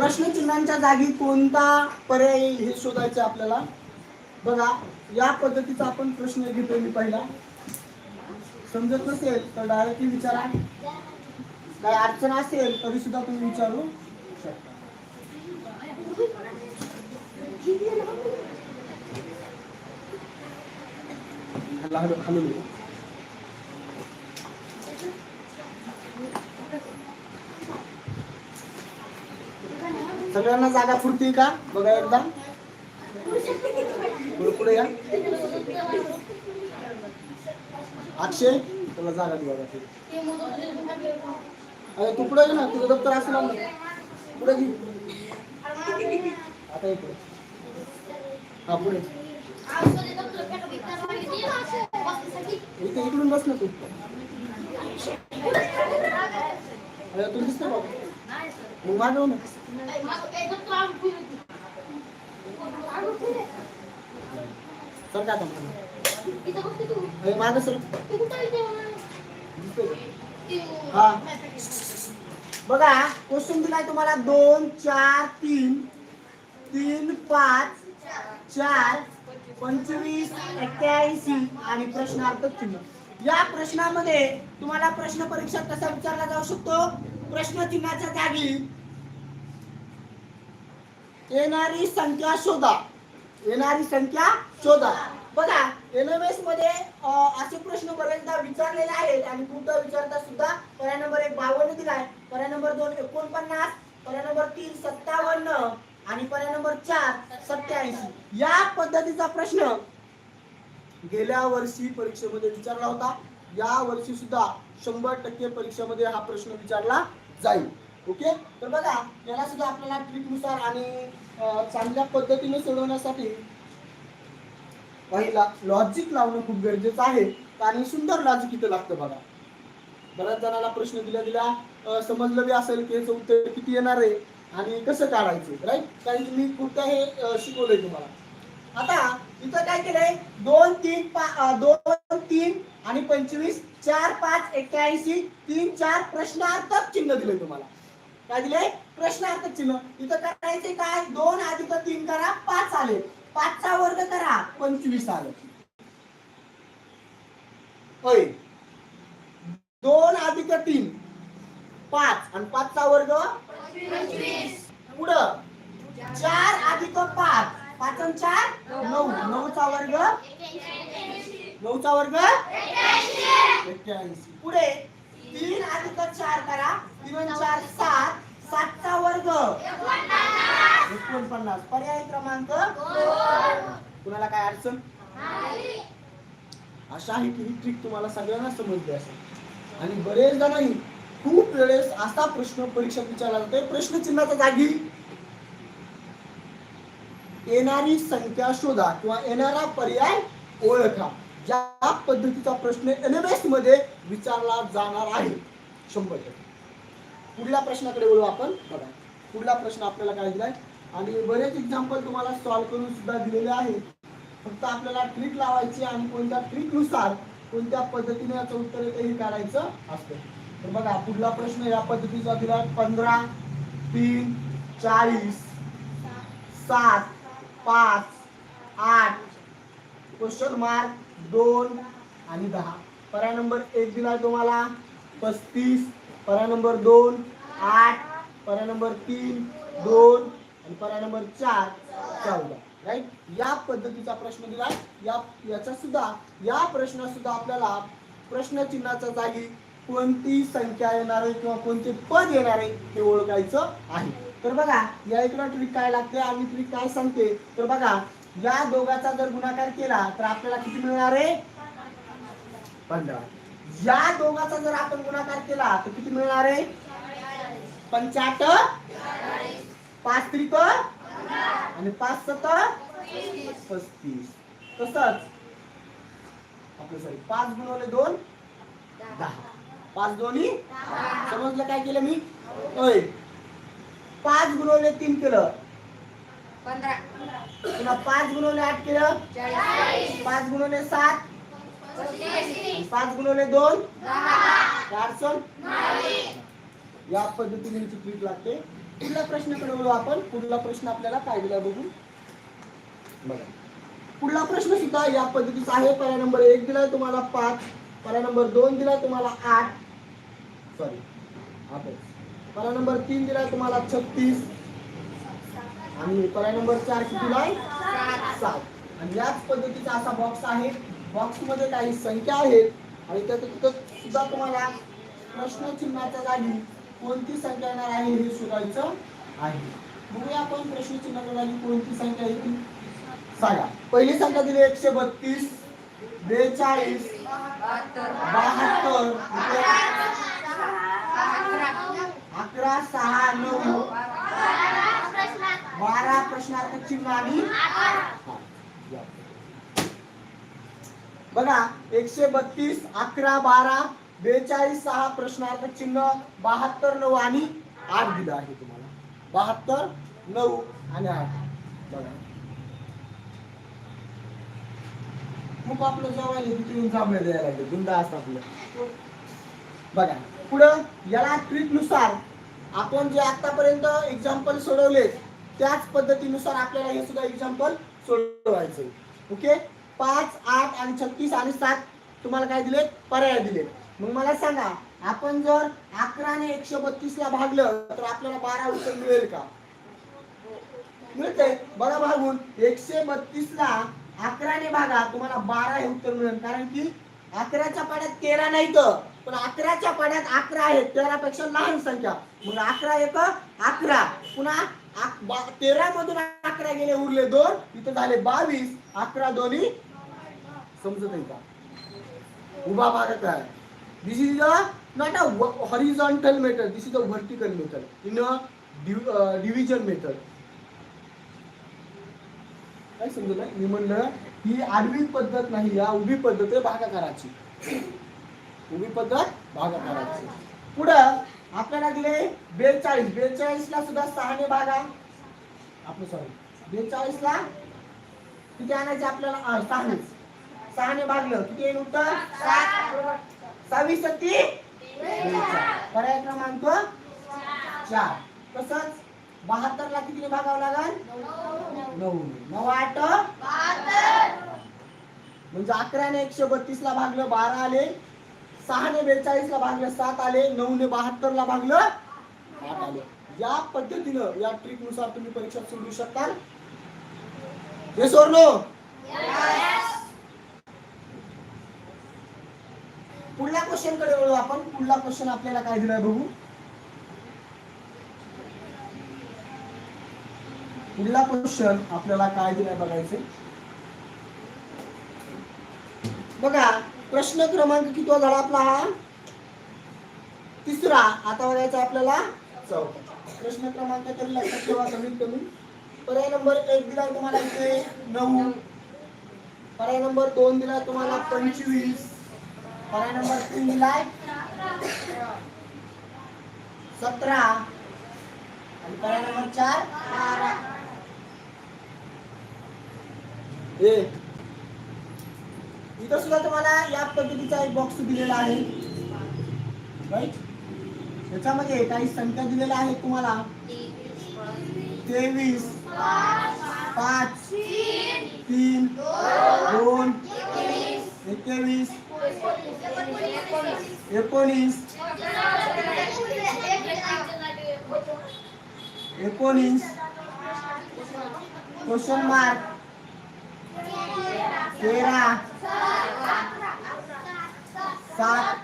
प्रश्नचिन्हांच्या जागी कोणता पर्याय येईल हे शोधायचं आपल्याला? बघा या पद्धतीचा आपण प्रश्न घेतोय मी पहिला. समजत नसेल तर डायरेक्टली विचारा. काय अडचण असेल तरी सुद्धा तुम्ही विचारू शकता. सगळ्यांना जागा पुरती का? बघा एकदा. पुढे पुढे या. अक्षय तुला जागा दे बघा अरे तू पुढे ना. तुझं दप्तर असेल ना पुढे घे. आता इकडे. हा पुढे. इथे इकडून बस ना तू. अरे तू दिसतो बाबा मग ना सर माग सर हा बघा क्वेश्चन दिलाय तुम्हाला दोन चार तीन तीन पाच चार पंचवीस एक्क्याऐंशी आणि प्रश्नार्थ चिन्ह या प्रश्नामध्ये तुम्हाला प्रश्न परीक्षा कसा विचारला जाऊ शकतो प्रश्न चिन्हाच्या जागी येणारी संख्या शोधा. येणारी संख्या शोधा. बघा एनएमएसमध्ये असे प्रश्न बऱ्याचदा विचारलेले आहेत आणि पुढचा विचारता सुद्धा पर्याय नंबर एक बावन्न दिलाय पर्याय नंबर दोन एकोणपन्नास पर्याय नंबर तीन सत्तावन्न आणि पर्याय नंबर चार सत्याऐंशी. या पद्धतीचा प्रश्न गेल्या वर्षी परीक्षेमध्ये विचारला होता. या वर्षी सुद्धा शंभर टक्के परीक्षेमध्ये हा प्रश्न विचारला जाईल. ओके? तर बघा याला सुद्धा आपल्याला ट्रिकनुसार आणि चांगल्या पद्धतीने सोडवण्यासाठी पहिला लॉजिक लावणं खूप गरजेचं आहे. आणि सुंदर लॉजिक इथं लागतं बघा. बऱ्याच जणांना प्रश्न दिल्या दिला समजलं बी असेल की याचं उत्तर किती येणार आहे आणि कसं काढायचं राईट कारण मी कुठं हे शिकवलंय तुम्हाला. आता इथं काय केलंय? दोन तीन दोन तीन आणि पंचवीस चार पाच एक्क्याऐंशी तीन चार प्रश्नार्थक चिन्ह दिले तुम्हाला. काय दिले प्रश्नार्थक चिन्ह. इथं करायचे काय? दोन अधिक तीन करा पाच आले. पाचचा वर्ग करा पंचवीस आले. होय. दोन अधिक तीन पाच. आणि पाचचा वर्ग? पुढं. चार अधिक पाच. पाच चार? नऊ. नऊचा वर्ग? नऊचा वर्ग? एक्क्याऐंशी. पुढे तीन अधिक चार करा. तीन चार सात. सातचा वर्ग? एकोणपन्नास. पर्याय क्रमांक? कुणाला काय अडचण? अशा ही ही ट्रिक तुम्हाला सगळ्यांना समजली असेल. आणि बरेचदा नाही खूप वेळेस असा प्रश्न परीक्षेत विचारला जातो प्रश्नचिन्हाच्या जागी येणारी संख्या शोधा किंवा येणारा पर्याय ओळखा. ज्या पद्धतीचा प्रश्न एनएमएसमध्ये विचारला जाणार आहे. शंभर टक्के. पुढल्या प्रश्नाकडे बोलू आपण. बघा. पुढला प्रश्न आपल्याला काय दिलाय? आणि बरेच एक्झाम्पल तुम्हाला सॉल्व्ह करून सुद्धा दिलेले आहेत. फक्त आपल्याला ट्रिक लावायची आणि कोणत्या ट्रिकनुसार कोणत्या पद्धतीने याचं उत्तर हे काढायचं असतं. तर बघा पुढला प्रश्न या पद्धतीचा दिला पंधरा तीन चाळीस सात पाच आठ क्वेश्चन मार्क दोन आणि दहा. पर्याय नंबर एक दिला तुम्हाला. पस्तीस पर्याय नंबर दोन आठ पर्याय नंबर तीन दोन आणि पर्याय नंबर चार चौदा. राईट या पद्धतीचा प्रश्न दिला या याचा सुद्धा या प्रश्नात सुद्धा आपल्याला प्रश्नचिन्हाच्या जागी कोणती संख्या येणार आहे किंवा कोणते पद येणार आहे हे ओळखायचं आहे. तर बघा या इकडं ट्रिक काय लागते आणि ट्रिक काय सांगते? तर बघा या दोघाचा जर गुणाकार केला तर आपल्याला किती मिळणार आहे? पंधरा. या दोघाचा जर आपण गुणाकार केला तर किती मिळणार आहे? पंचाहत्तर पाच त्रिक आणि पाच सत पस्तीस. तसंच. आपलं सॉरी पाच गुणवले दोन दहा. पाच दोन्ही. समजलं काय केलं मी? होय. पाच गुणवले तीन केलं. पंधरा. पुन्हा पाच गुणवले आठ केलं. पाच गुणवले सात. पाच गुणवले दोन. अडचण या पद्धतीने ट्रीट लागते. पुढल्या प्रश्नाकडे वळू आपण? पुढला प्रश्न आपल्याला काय दिला बघू. बघा पुढला प्रश्न सुद्धा या पद्धतीचा आहे. पर्याय नंबर एक दिलाय तुम्हाला पाच. पर्याय नंबर दोन दिलाय तुम्हाला आठ. सॉरी आठच पर्याय नंबर तीन दिलाय तुम्हाला छत्तीस. आणि पर्याय नंबर चार किती दिलाय? सात. आणि याच पद्धतीचा असा बॉक्स आहे. बॉक्समध्ये काही संख्या आहेत. आणि त्यात तिथं सुद्धा तुम्हाला प्रश्नचिन्हाच्या जागी कोणती संख्या येणार आहे हे शोधायचं आहे. बघूया आपण प्रश्नचिन्हाच्या जागी कोणती संख्या येते. सांगा. पहिली संख्या दिली एकशे बत्तीस. बेचाळीस. बहात्तर. अकरा सहा नऊ. बारा प्रश्नार्थ चिन्ह आणि बघा एकशे बत्तीस अकरा बारा बेचाळीस सहा प्रश्नार्थ चिन्ह बहात्तर नऊ आणि आठ दिलं आहे तुम्हाला. बहात्तर नऊ आणि आठ. बघा. खूप आपलं जवळ तिथे जांभळे द्यायला लागले. बिंदास्त आपलं. बघा पुढं याला ट्रिकनुसार आपण जे आतापर्यंत एक्झाम्पल सोडवले त्याच पद्धतीनुसार आपल्याला हे सुद्धा एक्झाम्पल सोडवायचं ओके पाच आठ आणि छत्तीस आणि सात तुम्हाला काय दिले पर्याय दिले मग मला सांगा आपण जर अकराने एकशे बत्तीस ला भागलं तर आपल्याला बारा उत्तर मिळेल का? मिळते बघा भागून एकशे बत्तीस ला अकराने भागा तुम्हाला बारा हे उत्तर मिळेल. कारण की अकराच्या पाड्यात तेरा नाही तर पण अकराच्या पाण्यात अकरा आहेत तेरापेक्षा लहान संख्या. मग अकरा एक अकरा. पुन्हा तेरा मधून अकरा गेले उरले दोन इथं झाले बावीस. अकरा दोन्ही समजत आहे का? उभा भागात आहे. This is a not a horizontal method this is a vertical method in a division method काय समजलं? मी म्हणलं ही आडवी पद्धत नाही या उभी पद्धत आहे भागाकाराची. उभी पद्धत भागाकाराची पुढं आपल्याला दिले बेचाळीस बेचाळीस ला सुद्धा सहाने भागा. आपलं सॉरी बेचाळीस ला किती आणायचे आपल्याला? सहाने सहाने भागलं. किती येईल उत्तर? सहावीस सत्ती पर्याय क्रमांक चार. तसंच बहात्तर ला किती भागावं लागल? नऊ. नऊ आठ. म्हणजे अकराने एकशे बत्तीस ला भागलं. बारा आले. सहाने बेचाळीस ला भागलं सात आले नऊने बहात्तर ला भागलं आठ आले. या पद्धतीनं या ट्रिकनुसार तुम्ही परीक्षा सोडू शकता हे सोडलो. पुढल्या क्वेश्चनकडे वळू आपण. पुढला क्वेश्चन आपल्याला काय दिलाय बघू. पुढला क्वेश्चन आपल्याला काय दिलाय बघायचे बघा प्रश्न क्रमांक किती झाला आपला हा? तिसरा. आता बघायचा आपल्याला. चौथा प्रश्न क्रमांक तरी लक्षात ठेवा कमीत कमी. पर्याय नंबर एक दिला तुम्हाला इथे. नऊ. पर्याय नंबर दोन दिला तुम्हाला पंचवीस. पर्याय नंबर तीन दिलाय. सतरा. आणि पर्याय नंबर चार. ए इथं सुद्धा तुम्हाला या पद्धतीचा एक बॉक्स दिलेला आहे. राईट याच्यामध्ये काही संख्या दिलेल्या आहेत तुम्हाला. तेवीस पाच तीन दोन एकवीस एकोणीस एकोणीस क्वेश्चन मार्क तेरा सात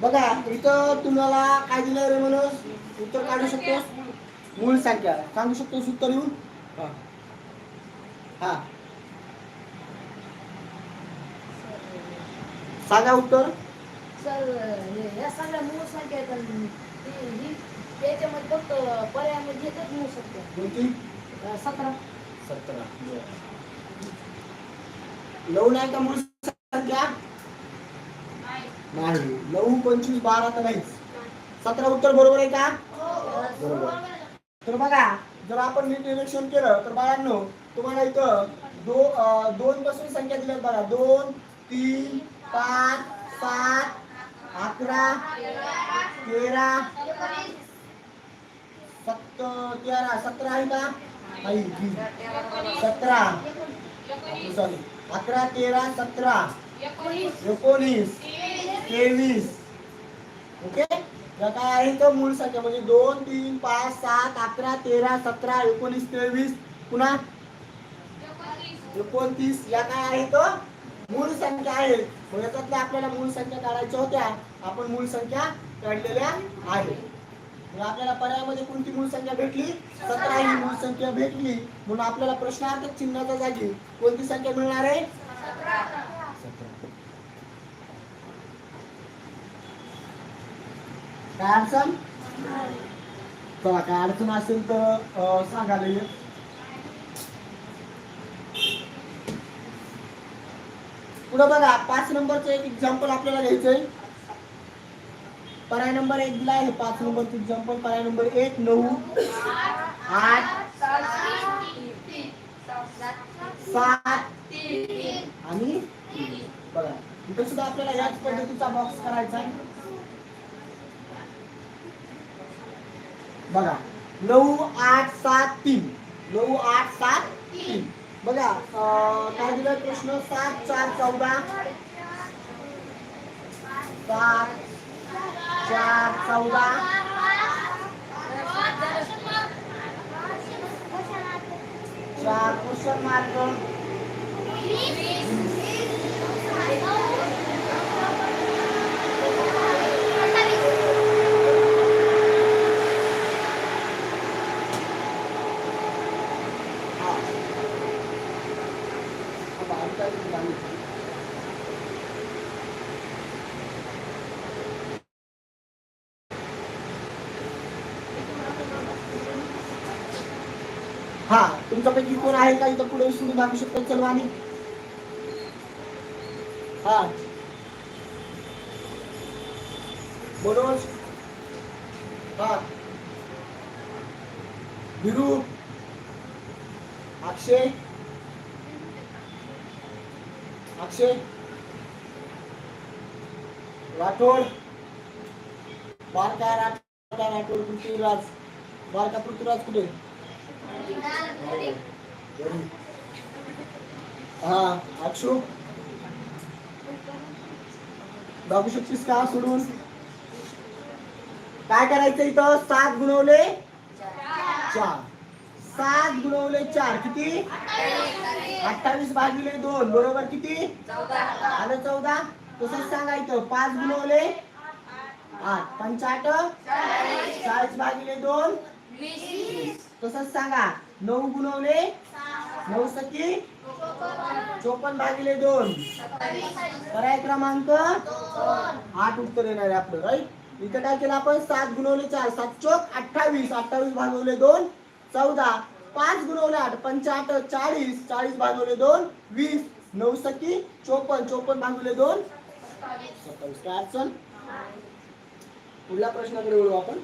बघा इथं तुम्हाला काय दिलं रे मनोज? उत्तर काढू शकतोस? मूळ संख्या. सांगू शकतोस उत्तर येऊन? हा. हा. सांगा उत्तर. सर हे- या सगळ्या मूळ संख्या ही त्याच्यामध्ये फक्त मूळ संख्या. कोणती? अं, सतरा. सतरा. नऊ नाही का मूळ संख्या नाही. नऊ पंचवीस बारा तर नाहीच. सतरा उत्तर बरोबर आहे का? बरोबर. तर बघा जर आपण नीट निरीक्षण केलं तर बाळांनो तुम्हाला इथं दो दोन पासून संख्या दिल्या बघा. दोन तीन पाच सात अकरा तेरा सत्त तेरा सतरा आहे का? नाही सतरा. सॉरी अकरा तेरा सतरा. एकोणीस. तेवीस. ओके? काय आहे तर मूळ संख्या म्हणजे दोन तीन पाच सात अकरा तेरा सतरा एकोणीस तेवीस. पुन्हा एकोणतीस. या काय आहे तर मूळ संख्या आहेत मग याच्यातल्या आपल्याला मूळ संख्या काढायच्या होत्या. आपण मूळ संख्या काढलेल्या आहेत. मग आपल्याला पर्यायामध्ये कोणती मूळ संख्या भेटली सतरा ही मूळ संख्या भेटली म्हणून आपल्याला प्रश्नार्थक चिन्हाच्या जागी कोणती संख्या मिळणार आहे? काय अडचण? चला काय अडचण असेल तर सांगायला येईल पुढे बघा पाच नंबरचं एक एक्झाम्पल आपल्याला घ्यायचंय. पर्याय नंबर एक दिला आहे. पाच नंबरचं एक्झाम्पल पर्याय नंबर एक नऊ आठ सात आणि बघा. इथं सुद्धा आपल्याला याच पद्धतीचा बॉक्स करायचा आहे. बघा. नऊ आठ सात तीन. नऊ आठ सात तीन. बघा काय दिलं? प्रश्न सात चार चौदा. सात चार चौदा चार क्वेश्चन मार्क हा. आता आमच्या इथे गाणी. हा आपल्यापैकी कोण आहे का? इथं पुढे सुरू दाखवू शकतो. चलवानी हा. मनोज. हा. विरू. अक्षय. हा अक्षू? बघू शकतीस का सोडून? काय करायचं इथं? सात गुणवले चार. सात गुणवले चार. किती? अठ्ठावीस भागिले दोन. बरोबर किती? आलं चौदा. तसंच सांगायचं पाच गुणवले आठ. पंचाट चाळीस भागिले दोन? तसंच सांगा. नऊ गुणवले नऊ सकी चोपन्न भागिले दोन. पर्याय क्रमांक? आठ उत्तर येणार आहे आपलं राईट इथं काय केलं आपण? सात गुणवले चार सात चोक अठ्ठावीस. अठ्ठावीस भागवले दोन चौदा. पाच गुणवले आठ पंचाट चाळीस. चाळीस भागवले दोन वीस. नऊ सकी चोपन्न. चोपन्न भागवले दोन. सत्तावीस. काय अडचण? पुढल्या प्रश्नाकडे वळू आपण.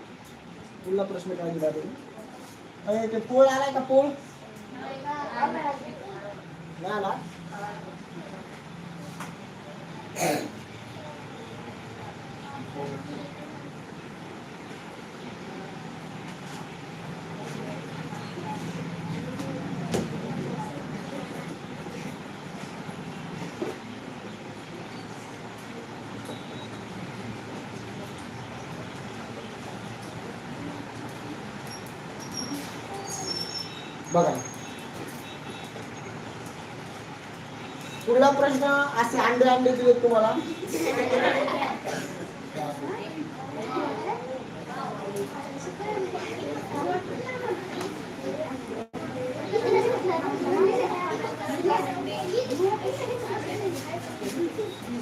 पुढला प्रश्न काय दिला तुम्ही? ते पोळ आलाय का पोळ? नाही प्रश्न असे अंडे अंडे दिले तुम्हाला.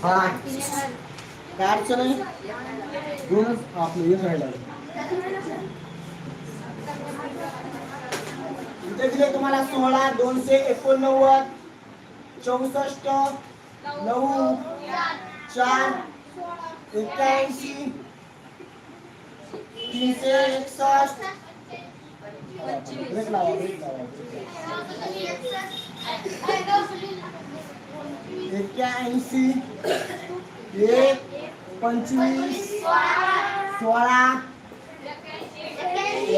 हा. काय अडचण आहे? दोनच आपलं एक राहिला. इथे दिले तुम्हाला सोळा दोनशे एकोणनव्वद. चौसष्ट नऊ चार एक्क्याऐंशी तीनशे एकसष्ट. ब्रेक लावा, ब्रेक लावा. एक्क्याऐंशी एक पंचवीस सोळा.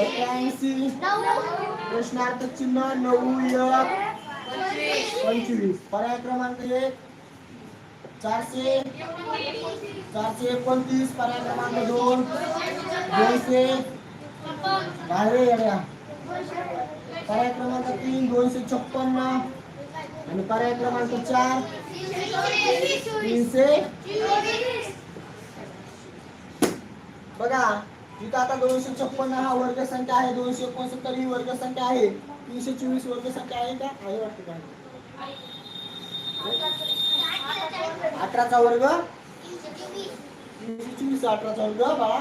एक्क्याऐंशी. प्रश्नार्थ चिन्ह नऊ एक. पंचवीस. पर्याय क्रमांक एक. चारशे. चारशे एकोणतीस. पर्याय क्रमांक दोन. दोनशे. बाहेर येड्या. पर्याय क्रमांक तीन दोनशे छप्पन्न. आणि पर्याय क्रमांक चार. तीनशे. बघा. तिथं आता दोनशे छप्पन्न हा वर्ग संख्या आहे. दोनशे एकोणसत्तर ही वर्ग संख्या आहे. तीनशे चोवीस वर्ग संख्या आहे का? आहे वाटतं का? अठराचा वर्ग? तीनशे चोवीस अठराचा वर्ग बाळा.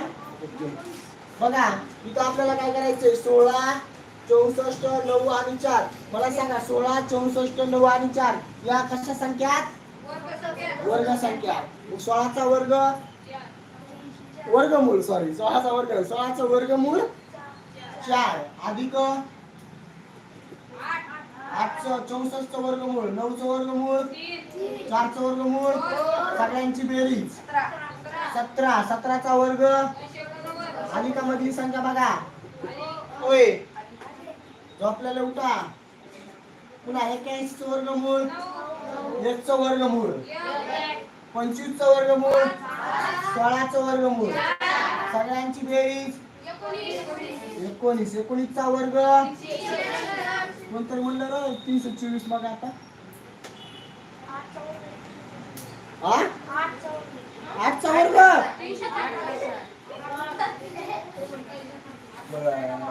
बघा इथं आपल्याला काय करायचंय? सोळा चौसष्ट नऊ आणि चार. मला सांगा सोळा चौसष्ट नऊ आणि चार या कशा संख्यात? वर्ग संख्या. सोळाचा वर्ग वर्गमूळ सॉरी सोळाचा वर्ग सोळाचा वर्गमूळ चार. अधिक आठचं चौसष्ट वर्गमूळ नऊचं वर्गमूळ चारचं वर्गमूळ सगळ्यांची बेरीज. सतरा सतराचा वर्ग. अधिकामधली संख्या बघा. होय. झोपलेले उठा. पुन्हा एक्क्याऐंशीचं वर्गमूळ एकचं वर्गमूळ पंचवीसचं वर्गमूळ सोळाचं वर्गमूळ सगळ्यांची बेरीज. एकोणीस. एकोणीसचा वर्ग. कोणतरी म्हणलं ना तीनशे चोवीस बघा आता. आठचा वर्ग.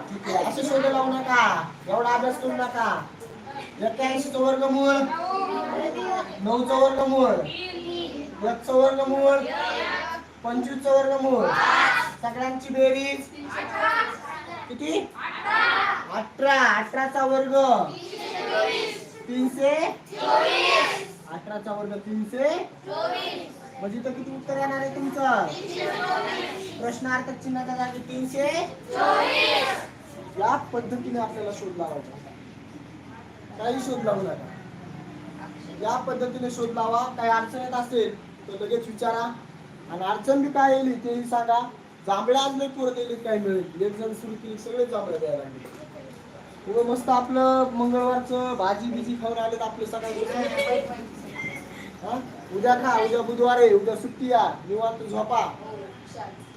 ठीक आहे. असं शोध लावू नका. एवढा अभ्यास करू नका. एक्क्याऐंशीचं वर्गमूळ नऊचं वर्गमूळ एकचं वर्गमूळ पंचवीसचं वर्गमूळ सगळ्यांची बेरीज. किती? अठरा. अठराचा वर्ग. तीनशे? अठराचा वर्ग तीनशे? म्हणजे तर किती उत्तर येणार आहे तुमचं? प्रश्नार्थ चिन्हाच्या जागी तीनशे? या पद्धतीने आपल्याला शोध लावायचा. काही शोध लावू नका. या पद्धतीने शोध लावा. काही अडचण येत असेल तर लगेच विचारा. आणि अडचण बी काय येईल तेही सांगा. जांभळ्या आज नाही पुरत येईल काय मिळेल एक जण सुरू केली सगळे जांभळ्या द्यायला लागले. उगं मस्त आपलं मंगळवारचं भाजी बिजी खाऊन आलेत आपले सकाळी. हा? उद्या खा उद्या बुधवार आहे उद्या सुट्टी या निवांत झोपा.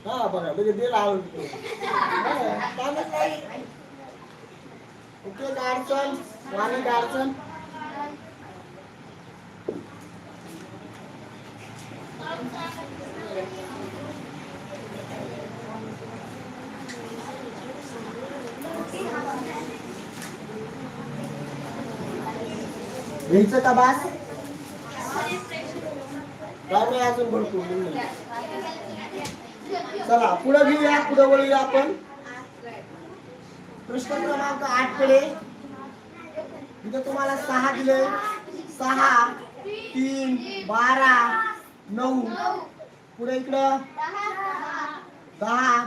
हा बघा म्हणजे दिल आवड ओके काय अडचण? वाणी काय अडचण? घ्यायचं का बास? काय अजून भरपूर चला पुढे घेऊया पुढे वळूया आपण. पृष्ठ क्रमांक आठकडे. इथं तुम्हाला सहा दिले सहा तीन बारा नऊ. पुढे इकडं. दहा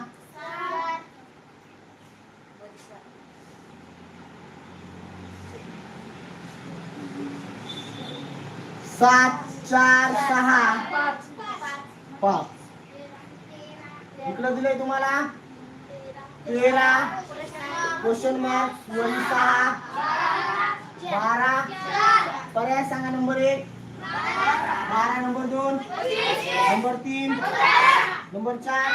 सात चार सहा. पाच. इकडं दिलंय तुम्हाला? तेरा. क्वेश्चन मार्क वन सहा. बारा. पर्याय सांगा नंबर एक. बारा नंबर दोन. नंबर तीन. नंबर चार.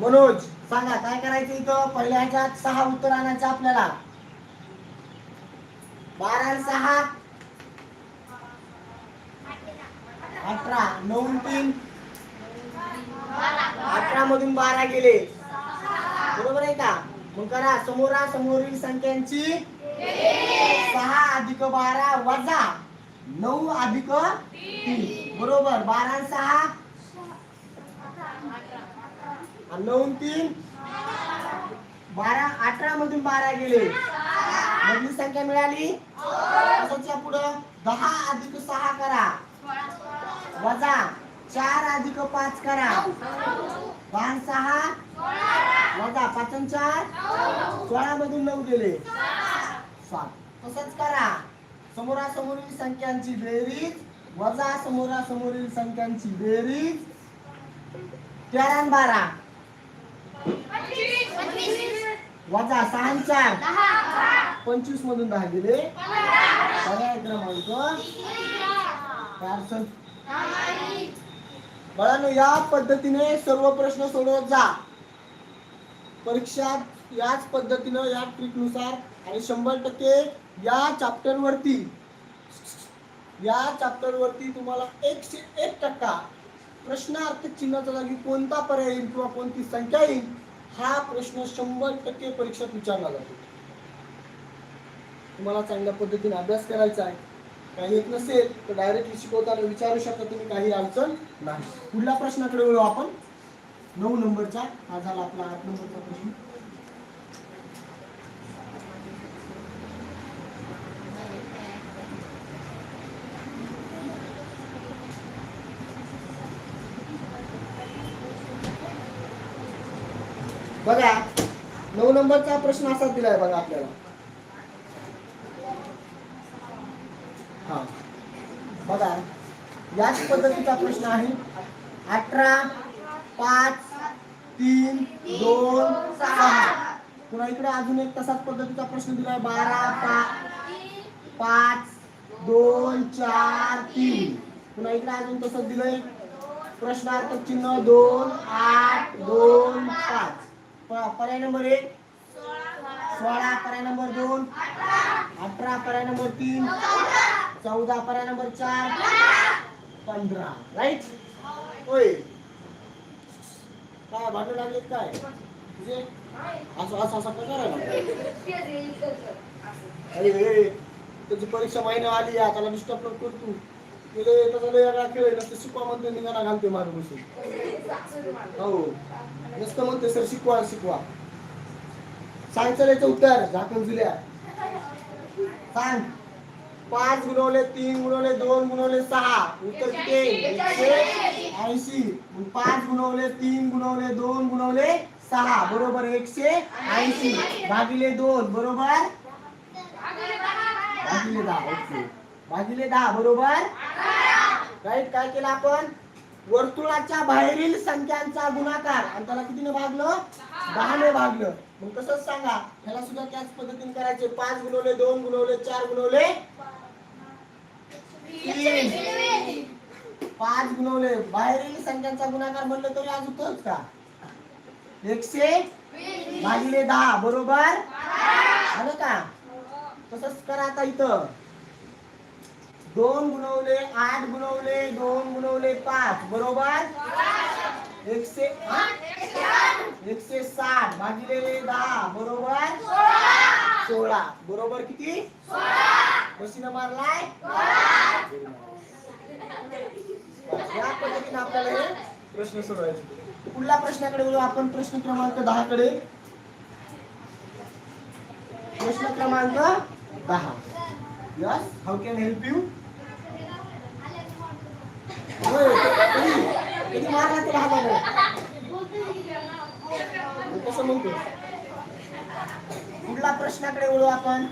मनोज. सांगा काय करायचं इथं? पहिल्या ह्याच्यात सहा उत्तर आणायचं आपल्याला. बारा सहा. अठरा. नऊ तीन. अठरा मधून बारा गेले. बरोबर आहे का? मग करा समोरा समोरील संख्यांची सहा अधिक बारा वजा नऊ अधिक तीन. बरोबर. बारा सहा नऊ तीन. बारा अठरा मधून बारा गेले. मधली संख्या मिळाली? त्याच्या पुढं दहा अधिक सहा करा. वजा चार अधिक पाच करा. दहा सहा? वजा पाच चार? सोळा मधून नऊ गेले. सात. तसंच करा. समोरासमोरील संख्यांची बेरीज वजा समोरासमोरील संख्यांची बेरीज तेरा बारा. वजा सहा पंचवीस मधून दहा गेले पर्याय क्रमांक चारशे बाळांनो या पद्धतीने सर्व प्रश्न सोडवत जा. परीक्षात याच पद्धतीनं या ट्रिकनुसार आणि शंभर टक्के या चॅप्टर वरती या चॅप्टर वरती तुम्हाला एकशे एक टक्का प्रश्नार्थ चिन्हाच्या जागी कोणता पर्याय येईल किंवा कोणती संख्या येईल? हा प्रश्न शंभर टक्के परीक्षेत विचारला जातो. तुम्हाला चांगल्या पद्धतीने अभ्यास करायचा आहे. काही येत नसेल तर डायरेक्टली शिकवताना विचारू शकता तुम्ही काही अडचण नाही. पुढल्या प्रश्नाकडे वळू आपण. नऊ नंबरचा हा झाला आपला आठ नंबरचा प्रश्न. बघा नऊ नंबरचा प्रश्न असा दिलाय बघा आपल्याला. हा. बघा याच पद्धतीचा प्रश्न आहे. अठरा पाच तीन दोन सहा. पुन्हा इकडे अजून एक तसाच पद्धतीचा प्रश्न दिलाय. बारा पा पाच दोन चार तीन. पुन्हा इकडे अजून तसंच दिलंय. प्रश्नार्थ चिन्ह दोन आठ दोन पाच. पर्याय नंबर एक. सोळा पर्याय नंबर दोन. अठरा पर्याय नंबर तीन. चौदा पर्याय नंबर चार. पंधरा. राईट होय. काय भांडू लागले काय? तुझे? असं असं असं प्रकार आहे अरे त्याची परीक्षा महिना आली आहे त्याला डिस्टर्ब नको कर तू. गेले त्याचा शिकवा म्हणते निघाला घालते मारून हो. नसतं म्हणते सर शिकवा शिकवा. सांग चल याचं उत्तर झाकून दिल्या. सांग. पाच गुणवले तीन गुणवले दोन गुणवले सहा. उत्तर किती? एकशे ऐंशी. पाच गुणवले तीन गुणवले दोन गुणवले सहा. बरोबर एकशे ऐंशी. भागिले दोन बरोबर? भागिले दहा. ओके. भागिले दहा बरोबर? राईट काय केलं आपण? वर्तुळाच्या बाहेरील संख्यांचा गुणाकार. आणि त्याला कितीने भागलं? दहाने भागलं. मग तसंच सांगा. ह्याला सुद्धा त्याच पद्धतीने करायचे. पाच गुणवले दोन गुणवले चार गुणवले पाच गुणवले. बाहेरील संख्यांचा गुणाकार म्हणलं तरी आज होतच का? एकशे भागिले दहा बरोबर? आलं का? तसंच करा आता इथं. दोन गुणवले आठ गुणवले दोन गुणवले पाच बरोबर? एकशे एकशे साठ भागिलेले दहा बरोबर? सोळा. बरोबर किती? कशीनं मारलाय? या पद्धतीने आपल्याला हे प्रश्न सोडवायचे. पुढल्या प्रश्नाकडे बोलू आपण प्रश्न क्रमांक दहा कडे प्रश्न क्रमांक दहा. Yes how can help you कधी कधी मारला तुला हाताने कसं म्हणतो पुढला प्रश्नाकडे वळू आपण?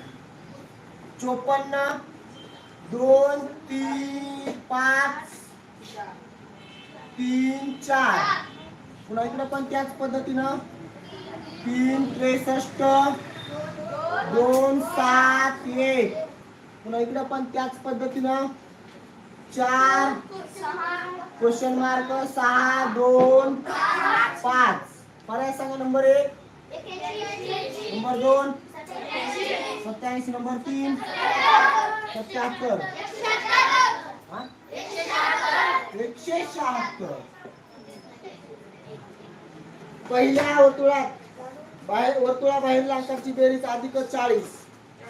चोपन्न दोन तीन पाच तीन चार. पुन्हा इकडे पण त्याच पद्धतीनं. तीन त्रेसष्ट दोन सात एक. पुन्हा इकडे पण त्याच पद्धतीनं चार क्वेश्चन मार्क सहा दोन पाच. पर्याय सांगा नंबर एक. नंबर दोन. सत्याऐंशी. नंबर तीन. सत्याहत्तर. एकशे शहात्तर. पहिल्या वर्तुळात बाहेर वर्तुळा बाहेर अंकाची बेरीज अधिक चाळीस.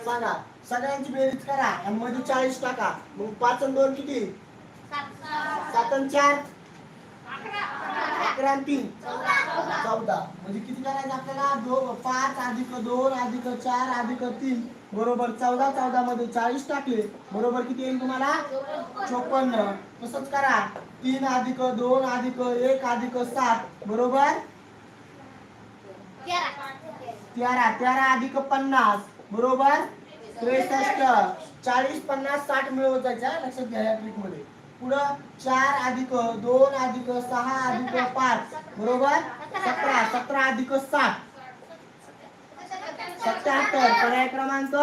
सांगा. सगळ्यांची बेरीज करा आणि मध्ये चाळीस टाका. मग पाच आणि दोन किती? सात आणि चार? अकरा आणि तीन? चौदा. म्हणजे किती करायचं आपल्याला? दो पाच अधिक दोन अधिक चार अधिक तीन. बरोबर चौदा चौदा मध्ये चाळीस टाकले. बरोबर किती येईल तुम्हाला? चोपन्न. तसंच करा. तीन अधिक दोन अधिक एक अधिक सात. बरोबर? तेरा तेरा अधिक पन्नास. बरोबर? त्रेसष्ट चाळीस पन्नास साठ मिळवत जायचा लक्षात घ्या या ट्रिकमध्ये पुढं चार अधिक दोन अधिक सहा अधिक पाच बरोबर? सतरा सतरा अधिक सात. सत्याहत्तर पर्याय क्रमांक?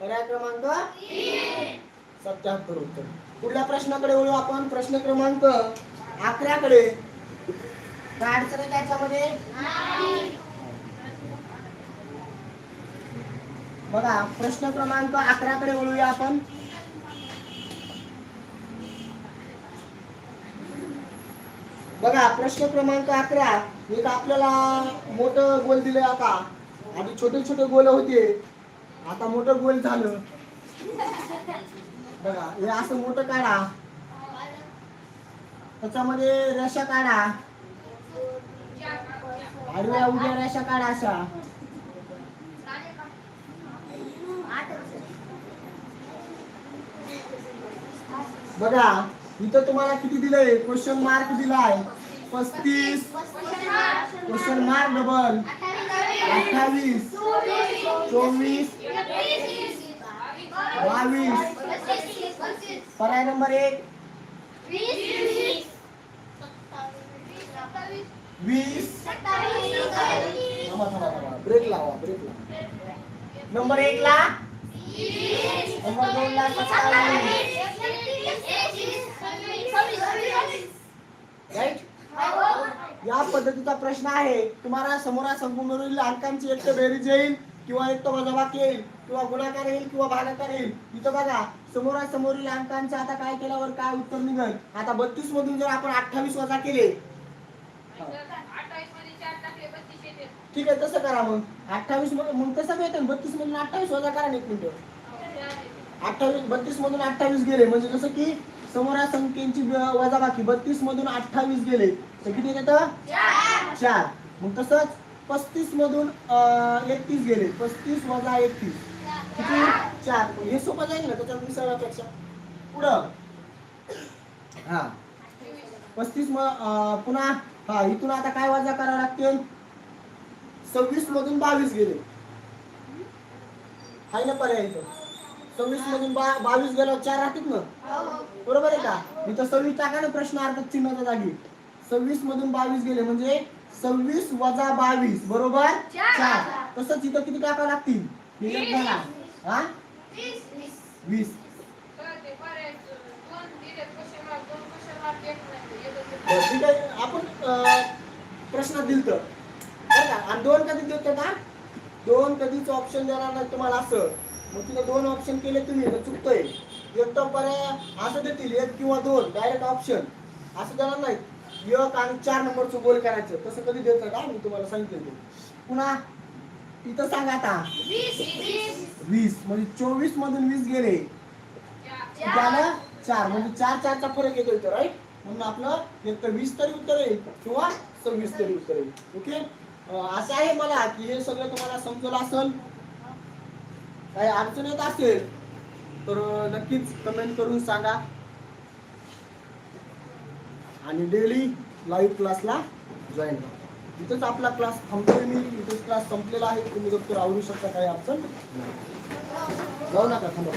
पर्याय क्रमांक? सत्याहत्तर उत्तर. पुढल्या प्रश्नाकडे वळू आपण. प्रश्न क्रमांक अकराकडे. काय अडचण आहे त्याच्यामध्ये बघा प्रश्न क्रमांक अकराकडे वळूया आपण. बघा प्रश्न क्रमांक अकरा. एक आपल्याला मोठं गोल दिलं आता? आधी छोटे छोटे गोल होते. आता मोठं गोल झालं. बघा हे असं मोठं काढा. त्याच्यामध्ये रेषा काढा. आडव्या उभ्या रेषा काढा अशा. बघा इथं तुम्हाला किती दिलंय? क्वेश्चन मार्क दिलाय. पस्तीस. क्वेश्चन मार्क डबल अठ्ठावीस. चोवीस. बावीस. पर्याय नंबर एक. वीस. ब्रेक लावा ब्रेक लावा. नंबर एक ला नंबर दोन ला राईट या पद्धतीचा प्रश्न आहे तुम्हाला समोरा समोरासमोरील अंकांची एक तर बेरीज येईल किंवा एक तो वजाबाकी येईल किंवा गुणाकार येईल किंवा भागाकार येईल. इथं बघा समोरासमोरील अंकांचं आता काय केल्यावर काय उत्तर निघेल? आता बत्तीस मधून जर आपण अठ्ठावीस वजा केले ठीक आहे तसं करा मग. अठ्ठावीस मग तसं भेटेल. बत्तीस मधून अठ्ठावीस वजा करा एक मिनिट. अठ्ठावीस बत्तीस मधून अठ्ठावीस गेले. म्हणजे जसं की समोरा संख्येची वजा बाकी. बत्तीस मधून अठ्ठावीस गेले. तर किती येतं चार. मग तसंच पस्तीस मधून एकतीस गेले. पस्तीस वजा एकतीस. किती? चार. हे सोपं जाईल ना त्याच्या विसरण्यापेक्षा पुढं. हा. पस्तीस म अं, पुन्हा हा इथून आता काय वजा करावं लागतील सव्वीस मधून बावीस गेले. हाय ना पर्याय इथं सव्वीस मधून बावीस गेल्यावर चार राहतील ना? बरोबर आहे का? इथं सव्वीस टाका ना प्रश्न अर्थात चिन्हाच्या जागी. सव्वीस मधून बावीस गेले म्हणजे सव्वीस वजा बावीस बरोबर? चार. तसंच इथं किती टाकावं लागतील? हे हा? वीस. ठीक आहे. प्रश्न दिलत. का? आणि दोन कधी देतो का दोन कधीच ऑप्शन देणार नाही तुम्हाला असं. मग तिथे दोन ऑप्शन केले तुम्ही तर चुकतोय. एक तर पर्याय असं देतील एक किंवा दोन डायरेक्ट ऑप्शन असं देणार नाही एक आणि चार नंबरचं गोल करायचं. तसं कधी देतं का मी तुम्हाला सांगितलं ते. पुन्हा इथं सांगा आता. वीस म्हणजे चोवीस मधून वीस गेले. चार. म्हणजे चार चारचा फरक येतो इथं राईट म्हणून आपलं एक तर वीस तरी उत्तर येईल किंवा सव्वीस तरी उत्तर येईल. ओके असं आहे मला की हे सगळं तुम्हाला समजलं असेल काही अडचण येत असेल तर नक्कीच कमेंट करून सांगा. आणि डेली लाईव्ह क्लासला जॉईन करा. इथंच आपला क्लास थांबतोय मी इथंच क्लास संपलेला आहे. तुम्ही दप्तर आवडू शकता काही अडचण नाही. जाऊ नका थांबा.